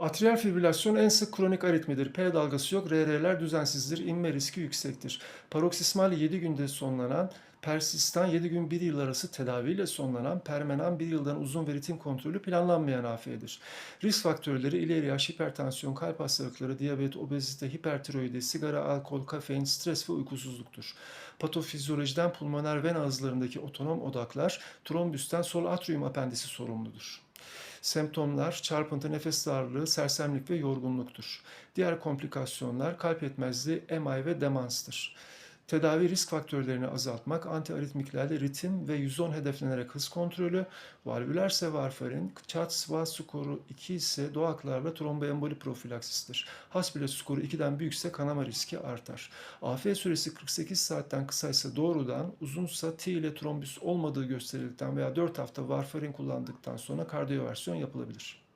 Atrial fibrilasyon en sık kronik aritmidir. P dalgası yok, RR'ler düzensizdir, inme riski yüksektir. Paroksismal 7 günde sonlanan, persistan 7 gün 1 yıl arası tedaviyle sonlanan, permenan 1 yıldan uzun ve ritim kontrolü planlanmayan AF'dir. Risk faktörleri ileri yaş, hipertansiyon, kalp hastalıkları, diyabet, obezite, hipertiroidi, sigara, alkol, kafein, stres ve uykusuzluktur. Patofizyolojiden pulmoner ven ağızlarındaki otonom odaklar, trombüsten sol atrium apendisi sorumludur. Semptomlar çarpıntı, nefes darlığı, sersemlik ve yorgunluktur. Diğer komplikasyonlar kalp yetmezliği, MI ve demanstır. Tedavi risk faktörlerini azaltmak, antiaritmiklerle ritim ve 110 hedeflenerek hız kontrolü, valvülerse varfarin, CHATS-VAS skoru 2 ise doğaklarla tromboemboli profilaksistir. Hasbile skoru 2'den büyükse kanama riski artar. AF süresi 48 saatten kısaysa doğrudan, uzunsa T ile trombüs olmadığı gösterildikten veya 4 hafta varfarin kullandıktan sonra kardiyoversiyon yapılabilir.